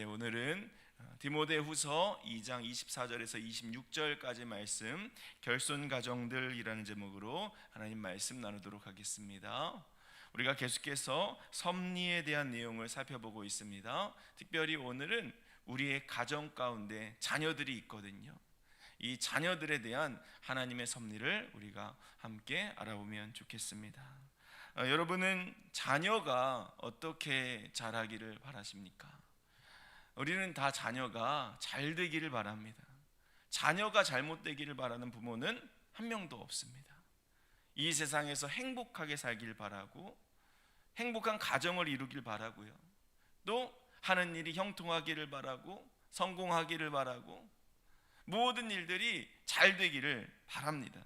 네, 오늘은 어, 디모데후서 2장 24절에서 26절까지 말씀 결손 가정들이라는 제목으로 하나님 말씀 나누도록 하겠습니다. 우리가 계속해서 섭리에 대한 내용을 살펴보고 있습니다. 특별히 오늘은 우리의 가정 가운데 자녀들이 있거든요. 이 자녀들에 대한 하나님의 섭리를 우리가 함께 알아보면 좋겠습니다. 어, 여러분은 자녀가 어떻게 자라기를 바라십니까? 우리는 다 자녀가 잘 되기를 바랍니다. 자녀가 잘못되기를 바라는 부모는 한 명도 없습니다. 이 세상에서 행복하게 살길 바라고 행복한 가정을 이루길 바라고요. 또 하는 일이 형통하기를 바라고 성공하기를 바라고 모든 일들이 잘 되기를 바랍니다.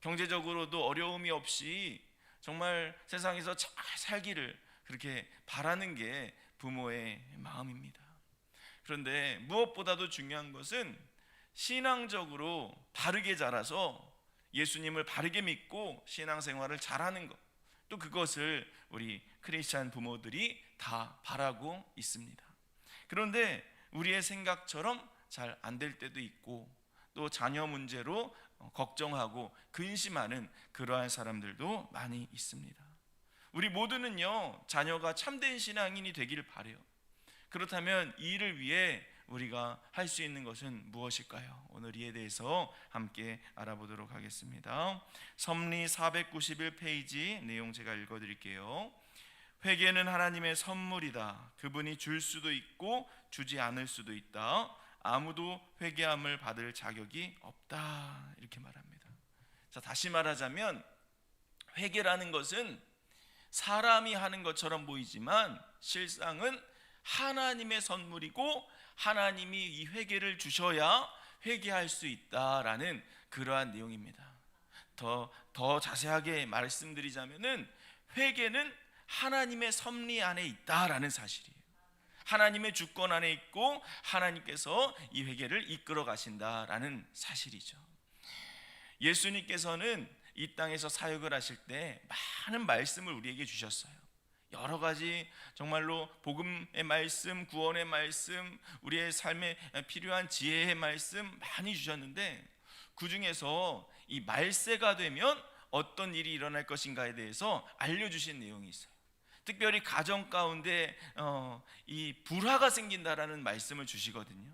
경제적으로도 어려움이 없이 정말 세상에서 잘 살기를 그렇게 바라는 게 부모의 마음입니다. 그런데 무엇보다도 중요한 것은 신앙적으로 바르게 자라서 예수님을 바르게 믿고 신앙생활을 잘하는 것. 또 그것을 우리 크리스찬 부모들이 다 바라고 있습니다. 그런데 우리의 생각처럼 잘 안 될 때도 있고 또 자녀 문제로 걱정하고 근심하는 그러한 사람들도 많이 있습니다. 우리 모두는요 자녀가 참된 신앙인이 되기를 바래요. 그렇다면 이 일을 위해 우리가 할 수 있는 것은 무엇일까요? 오늘 이에 대해서 함께 알아보도록 하겠습니다. 섭리 491페이지 내용 제가 읽어 드릴게요. 회개는 하나님의 선물이다. 그분이 줄 수도 있고 주지 않을 수도 있다. 아무도 회개함을 받을 자격이 없다. 이렇게 말합니다. 자, 다시 말하자면 회개라는 것은 사람이 하는 것처럼 보이지만 실상은 하나님의 선물이고 하나님이 이 회개를 주셔야 회개할 수 있다라는 그러한 내용입니다. 더, 더 자세하게 말씀드리자면은 회개는 하나님의 섭리 안에 있다라는 사실이에요. 하나님의 주권 안에 있고 하나님께서 이 회개를 이끌어 가신다라는 사실이죠. 예수님께서는 이 땅에서 사역을 하실 때 많은 말씀을 우리에게 주셨어요. 여러 가지 정말로 복음의 말씀, 구원의 말씀, 우리의 삶에 필요한 지혜의 말씀 많이 주셨는데 그 중에서 이 말세가 되면 어떤 일이 일어날 것인가에 대해서 알려주신 내용이 있어요. 특별히 가정 가운데 어, 이 불화가 생긴다라는 말씀을 주시거든요.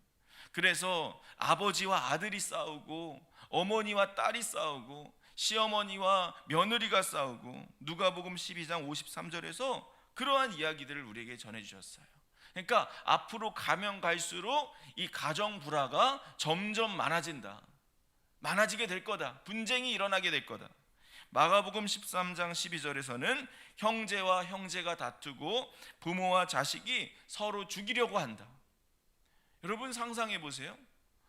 그래서 아버지와 아들이 싸우고 어머니와 딸이 싸우고 시어머니와 며느리가 싸우고 누가복음 12장 53절에서 그러한 이야기들을 우리에게 전해 주셨어요. 그러니까 앞으로 가면 갈수록 이 가정 불화가 점점 많아진다. 많아지게 될 거다. 분쟁이 일어나게 될 거다. 마가복음 13장 12절에서는 형제와 형제가 다투고 부모와 자식이 서로 죽이려고 한다. 여러분 상상해 보세요.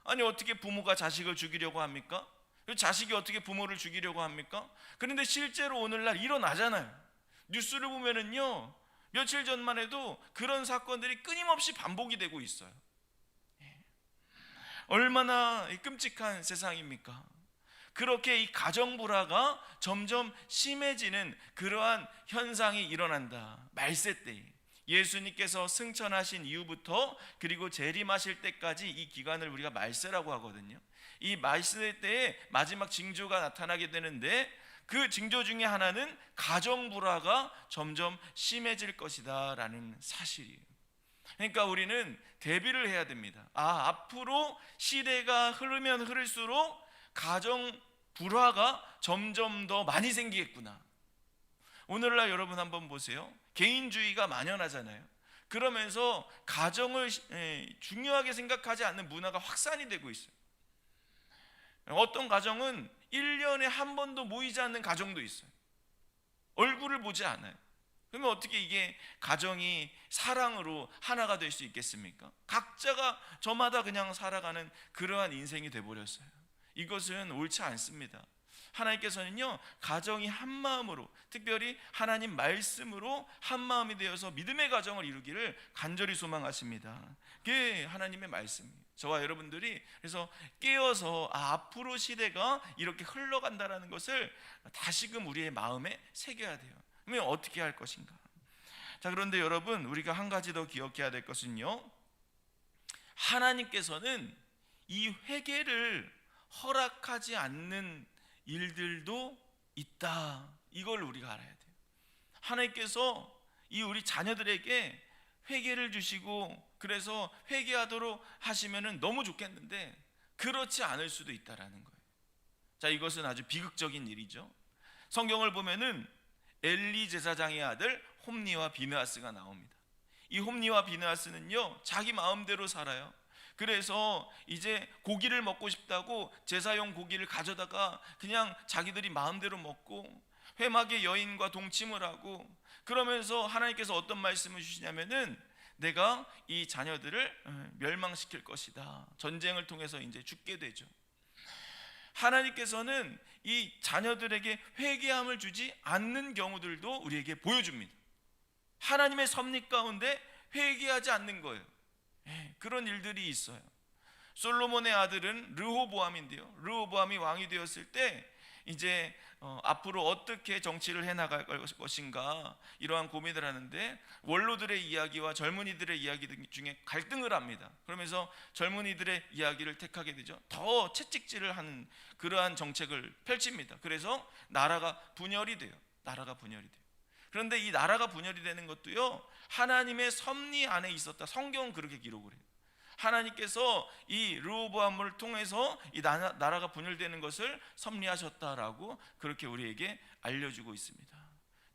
아니 어떻게 부모가 자식을 죽이려고 합니까? 자식이 어떻게 부모를 죽이려고 합니까? 그런데 실제로 오늘날 일어나잖아요. 뉴스를 보면은요. 며칠 전만 해도 그런 사건들이 끊임없이 반복이 되고 있어요. 예. 얼마나 끔찍한 세상입니까? 그렇게 이 가정 불화가 점점 심해지는 그러한 현상이 일어난다. 말세 때 예수님께서 승천하신 이후부터 그리고 재림하실 때까지 이 기간을 우리가 말세라고 하거든요. 이 말세 때에 마지막 징조가 나타나게 되는데 그 징조 중에 하나는 가정 불화가 점점 심해질 것이다라는 사실이에요. 그러니까 우리는 대비를 해야 됩니다. 아, 앞으로 시대가 흐르면 흐를수록 가정 불화가 점점 더 많이 생기겠구나. 오늘날 여러분 한번 보세요. 개인주의가 만연하잖아요. 그러면서 가정을 중요하게 생각하지 않는 문화가 확산이 되고 있어요. 어떤 가정은 1년에 한 번도 모이지 않는 가정도 있어요. 얼굴을 보지 않아요. 그러면 어떻게 이게 가정이 사랑으로 하나가 될 수 있겠습니까? 각자가 저마다 그냥 살아가는 그러한 인생이 돼버렸어요. 이것은 옳지 않습니다. 하나님께서는요 가정이 한 마음으로 특별히 하나님 말씀으로 한 마음이 되어서 믿음의 가정을 이루기를 간절히 소망하십니다. 그게 하나님의 말씀이에요. 저와 여러분들이 그래서 깨어서 아, 앞으로 시대가 이렇게 흘러간다라는 것을 다시금 우리의 마음에 새겨야 돼요. 그러면 어떻게 할 것인가? 자 그런데 여러분 우리가 한 가지 더 기억해야 될 것은요 하나님께서는 이 회개를 허락하지 않는 일들도 있다. 이걸 우리가 알아야 돼요. 하나님께서 이 우리 자녀들에게 회개를 주시고 그래서 회개하도록 하시면은 너무 좋겠는데 그렇지 않을 수도 있다라는 거예요. 자, 이것은 아주 비극적인 일이죠. 성경을 보면은 엘리 제사장의 아들 홈니와 비느하스가 나옵니다. 이 홈니와 비느하스는요 자기 마음대로 살아요. 그래서 이제 고기를 먹고 싶다고 제사용 고기를 가져다가 그냥 자기들이 마음대로 먹고 회막의 여인과 동침을 하고 그러면서 하나님께서 어떤 말씀을 주시냐면은 내가 이 자녀들을 어, 멸망시킬 것이다. 전쟁을 통해서 이제 죽게 되죠. 하나님께서는 이 자녀들에게 회개함을 주지 않는 경우들도 우리에게 보여줍니다. 하나님의 섭리 가운데 회개하지 않는 거예요. 예, 그런 일들이 있어요. 솔로몬의 아들은 르호보암인데요. 르호보암이 왕이 되었을 때 이제 어, 앞으로 어떻게 정치를 해 나갈 것인가 이러한 고민을 하는데 원로들의 이야기와 젊은이들의 이야기 중에 갈등을 합니다. 그러면서 젊은이들의 이야기를 택하게 되죠. 더 채찍질을 하는 그러한 정책을 펼칩니다. 그래서 나라가 분열이 돼요. 나라가 분열이 돼요. 그런데 이 나라가 분열이 되는 것도요 하나님의 섭리 안에 있었다. 성경은 그렇게 기록을 해요. 하나님께서 이 르호보암을 통해서 이 나라, 나라가 분열되는 것을 섭리하셨다라고 그렇게 우리에게 알려주고 있습니다.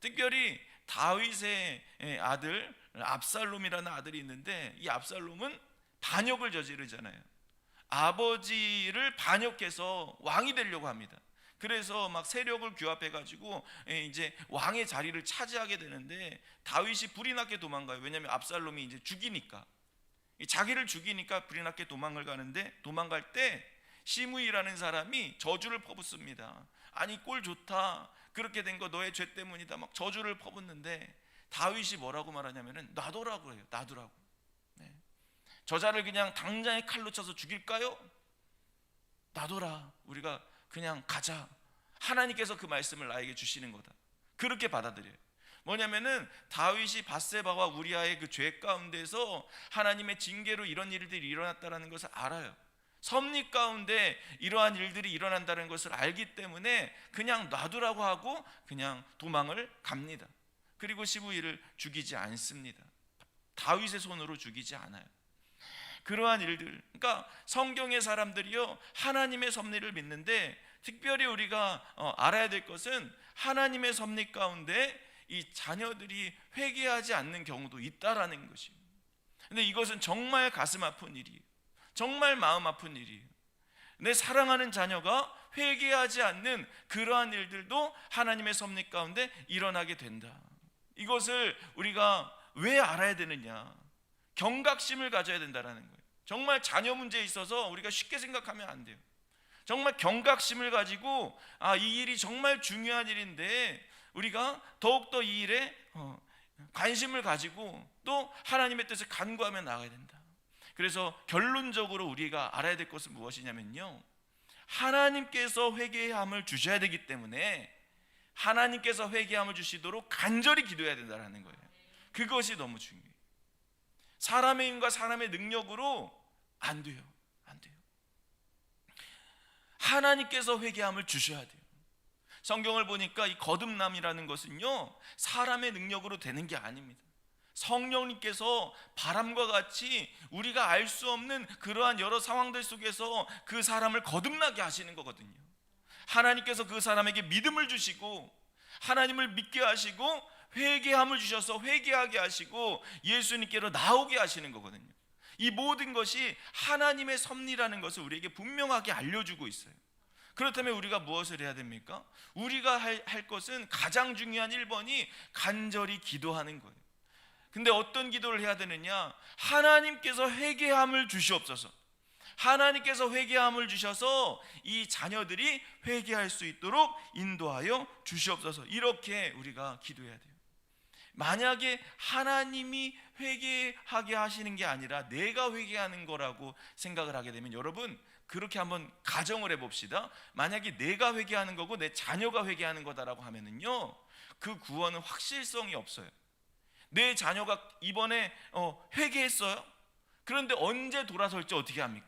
특별히 다윗의 아들 압살롬이라는 아들이 있는데 이 압살롬은 반역을 저지르잖아요. 아버지를 반역해서 왕이 되려고 합니다. 그래서 막 세력을 규합해 가지고 이제 왕의 자리를 차지하게 되는데 다윗이 불이 나게 도망가요. 왜냐하면 압살롬이 이제 죽이니까 자기를 죽이니까 불이 났게 도망을 가는데 도망갈 때 시므이라는 사람이 저주를 퍼붓습니다. 아니 꼴 좋다. 그렇게 된 거 너의 죄 때문이다. 막 저주를 퍼붓는데 다윗이 뭐라고 말하냐면은 놔둬라고 해요. 놔두라고. 네. 저자를 그냥 당장에 칼로 쳐서 죽일까요? 놔둬라. 우리가 그냥 가자. 하나님께서 그 말씀을 나에게 주시는 거다. 그렇게 받아들여요. 뭐냐면은 다윗이 바세바와 우리아의 그 죄 가운데서 하나님의 징계로 이런 일들이 일어났다라는 것을 알아요. 섭리 가운데 이러한 일들이 일어난다는 것을 알기 때문에 그냥 놔두라고 하고 그냥 도망을 갑니다. 그리고 시부이를 죽이지 않습니다. 다윗의 손으로 죽이지 않아요. 그러한 일들. 그러니까 성경의 사람들이요 하나님의 섭리를 믿는데 특별히 우리가 어, 알아야 될 것은 하나님의 섭리 가운데 이 자녀들이 회개하지 않는 경우도 있다라는 것입니다. 근데 이것은 정말 가슴 아픈 일이에요. 정말 마음 아픈 일이에요. 내 사랑하는 자녀가 회개하지 않는 그러한 일들도 하나님의 섭리 가운데 일어나게 된다. 이것을 우리가 왜 알아야 되느냐? 경각심을 가져야 된다라는 거예요. 정말 자녀 문제에 있어서 우리가 쉽게 생각하면 안 돼요. 정말 경각심을 가지고 아, 이 일이 정말 중요한 일인데 우리가 더욱더 이 일에 어, 관심을 가지고 또 하나님의 뜻을 간구하며 나가야 된다. 그래서 결론적으로 우리가 알아야 될 것은 무엇이냐면요. 하나님께서 회개함을 주셔야 되기 때문에 하나님께서 회개함을 주시도록 간절히 기도해야 된다는 거예요. 그것이 너무 중요해요. 사람의 힘과 사람의 능력으로 안 돼요. 안 돼요. 하나님께서 회개함을 주셔야 돼요. 성경을 보니까 이 거듭남이라는 것은요, 사람의 능력으로 되는 게 아닙니다. 성령님께서 바람과 같이 우리가 알 수 없는 그러한 여러 상황들 속에서 그 사람을 거듭나게 하시는 거거든요. 하나님께서 그 사람에게 믿음을 주시고 하나님을 믿게 하시고 회개함을 주셔서 회개하게 하시고 예수님께로 나오게 하시는 거거든요. 이 모든 것이 하나님의 섭리라는 것을 우리에게 분명하게 알려주고 있어요. 그렇다면 우리가 무엇을 해야 됩니까? 우리가 할, 할 것은 가장 중요한 1번이 간절히 기도하는 거예요. 근데 어떤 기도를 해야 되느냐? 하나님께서 회개함을 주시옵소서. 하나님께서 회개함을 주셔서 이 자녀들이 회개할 수 있도록 인도하여 주시옵소서. 이렇게 우리가 기도해야 돼요. 만약에 하나님이 회개하게 하시는 게 아니라 내가 회개하는 거라고 생각을 하게 되면 여러분 그렇게 한번 가정을 해봅시다. 만약에 내가 회개하는 거고 내 자녀가 회개하는 거다라고 하면은요, 그 구원은 확실성이 없어요. 내 자녀가 이번에 어, 회개했어요. 그런데 언제 돌아설지 어떻게 합니까?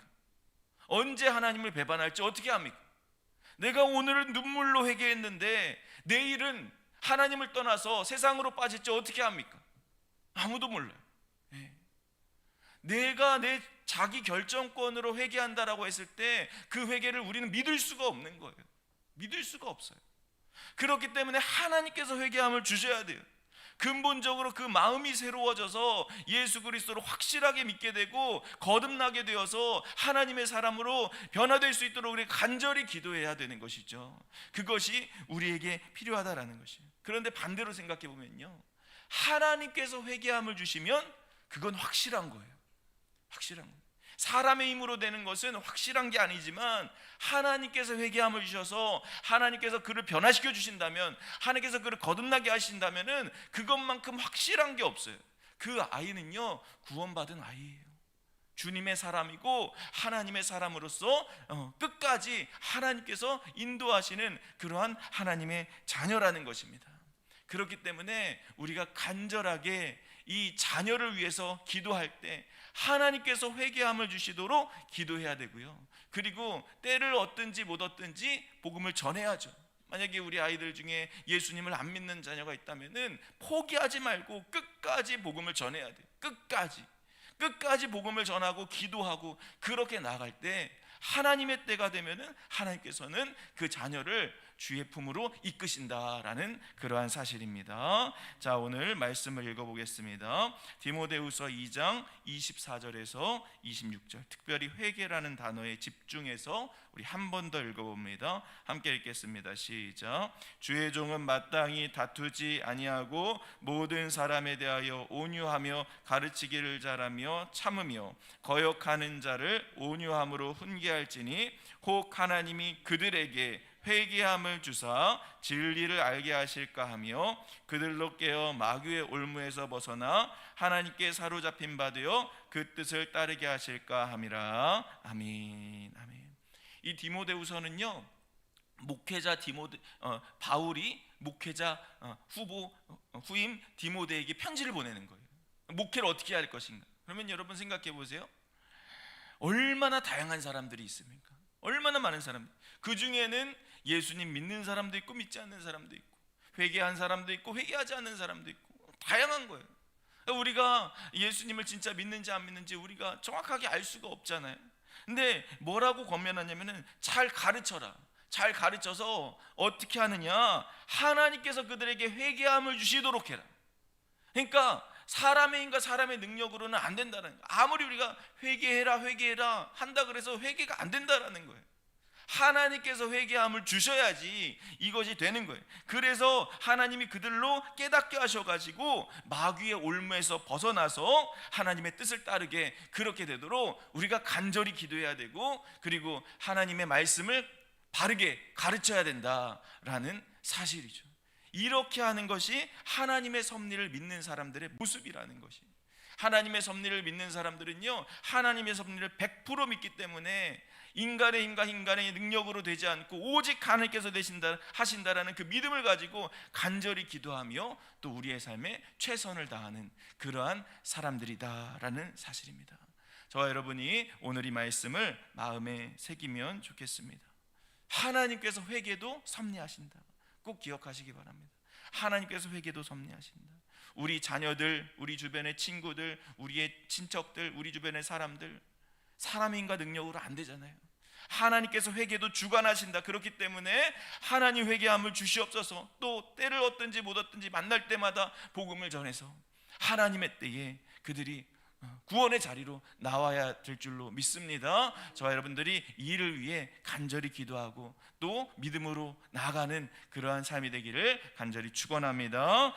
언제 하나님을 배반할지 어떻게 합니까? 내가 오늘은 눈물로 회개했는데 내일은 하나님을 떠나서 세상으로 빠질지 어떻게 합니까? 아무도 몰라요. 예. 내가 내 자기 결정권으로 회개한다라고 했을 때 그 회개를 우리는 믿을 수가 없는 거예요. 믿을 수가 없어요. 그렇기 때문에 하나님께서 회개함을 주셔야 돼요. 근본적으로 그 마음이 새로워져서 예수 그리스도를 확실하게 믿게 되고 거듭나게 되어서 하나님의 사람으로 변화될 수 있도록 우리 간절히 기도해야 되는 것이죠. 그것이 우리에게 필요하다라는 것이에요. 그런데 반대로 생각해 보면요. 하나님께서 회개함을 주시면 그건 확실한 거예요. 확실한 거예요. 사람의 힘으로 되는 것은 확실한 게 아니지만 하나님께서 회개함을 주셔서 하나님께서 그를 변화시켜 주신다면 하나님께서 그를 거듭나게 하신다면은 그것만큼 확실한 게 없어요. 그 아이는요 구원받은 아이예요. 주님의 사람이고 하나님의 사람으로서 어, 끝까지 하나님께서 인도하시는 그러한 하나님의 자녀라는 것입니다. 그렇기 때문에 우리가 간절하게 이 자녀를 위해서 기도할 때 하나님께서 회개함을 주시도록 기도해야 되고요. 그리고 때를 얻든지 못 얻든지 복음을 전해야죠. 만약에 우리 아이들 중에 예수님을 안 믿는 자녀가 있다면은 포기하지 말고 끝까지 복음을 전해야 돼. 끝까지. 끝까지 복음을 전하고 기도하고 그렇게 나갈 때 하나님의 때가 되면은 하나님께서는 그 자녀를 주의 품으로 이끄신다라는 그러한 사실입니다. 자, 오늘 말씀을 읽어 보겠습니다. 디모데후서 2장 24절에서 26절. 특별히 회개라는 단어에 집중해서 우리 한 번 더 읽어 봅니다. 함께 읽겠습니다. 시작. 주의 종은 마땅히 다투지 아니하고 모든 사람에 대하여 온유하며 가르치기를 잘하며 참으며 거역하는 자를 온유함으로 훈계할지니 혹 하나님이 그들에게 회개함을 주사 진리를 알게 하실까 하며 그들로 깨어 마귀의 올무에서 벗어나 하나님께 사로잡힌 바 되어 그 뜻을 따르게 하실까 함이라. 아멘 아멘. 이 디모데후서는요 목회자 디모데 어, 바울이 목회자 어, 후보 어, 후임 디모데에게 편지를 보내는 거예요. 목회를 어떻게 할 것인가? 그러면 여러분 생각해 보세요. 얼마나 다양한 사람들이 있습니까? 얼마나 많은 사람들. 그 중에는 예수님 믿는 사람도 있고 믿지 않는 사람도 있고 회개한 사람도 있고 회개하지 않는 사람도 있고 다양한 거예요. 우리가 예수님을 진짜 믿는지 안 믿는지 우리가 정확하게 알 수가 없잖아요. 근데 뭐라고 권면하냐면은 잘 가르쳐라. 잘 가르쳐서 어떻게 하느냐? 하나님께서 그들에게 회개함을 주시도록 해라. 그러니까 사람의 힘과 사람의 능력으로는 안 된다는 거예요. 아무리 우리가 회개해라 회개해라 한다 그래서 회개가 안 된다라는 거예요. 하나님께서 회개함을 주셔야지 이것이 되는 거예요. 그래서 하나님이 그들로 깨닫게 하셔가지고 마귀의 올무에서 벗어나서 하나님의 뜻을 따르게 그렇게 되도록 우리가 간절히 기도해야 되고 그리고 하나님의 말씀을 바르게 가르쳐야 된다라는 사실이죠. 이렇게 하는 것이 하나님의 섭리를 믿는 사람들의 모습이라는 것이. 하나님의 섭리를 믿는 사람들은요, 하나님의 섭리를 100% 믿기 때문에 인간의 힘과 인간의 능력으로 되지 않고 오직 하나님께서 되신다 하신다라는 그 믿음을 가지고 간절히 기도하며 또 우리의 삶에 최선을 다하는 그러한 사람들이다라는 사실입니다. 저와 여러분이 오늘 이 말씀을 마음에 새기면 좋겠습니다. 하나님께서 회개도 섭리하신다. 꼭 기억하시기 바랍니다. 하나님께서 회개도 섭리하신다. 우리 자녀들, 우리 주변의 친구들, 우리의 친척들, 우리 주변의 사람들 사람의 힘과 능력으로 안 되잖아요. 하나님께서 회개도 주관하신다. 그렇기 때문에 하나님 회개함을 주시옵소서. 또 때를 얻든지 못 얻든지 만날 때마다 복음을 전해서 하나님의 때에 그들이 구원의 자리로 나와야 될 줄로 믿습니다. 저와 여러분들이 이 일을 위해 간절히 기도하고 또 믿음으로 나아가는 그러한 삶이 되기를 간절히 축원합니다.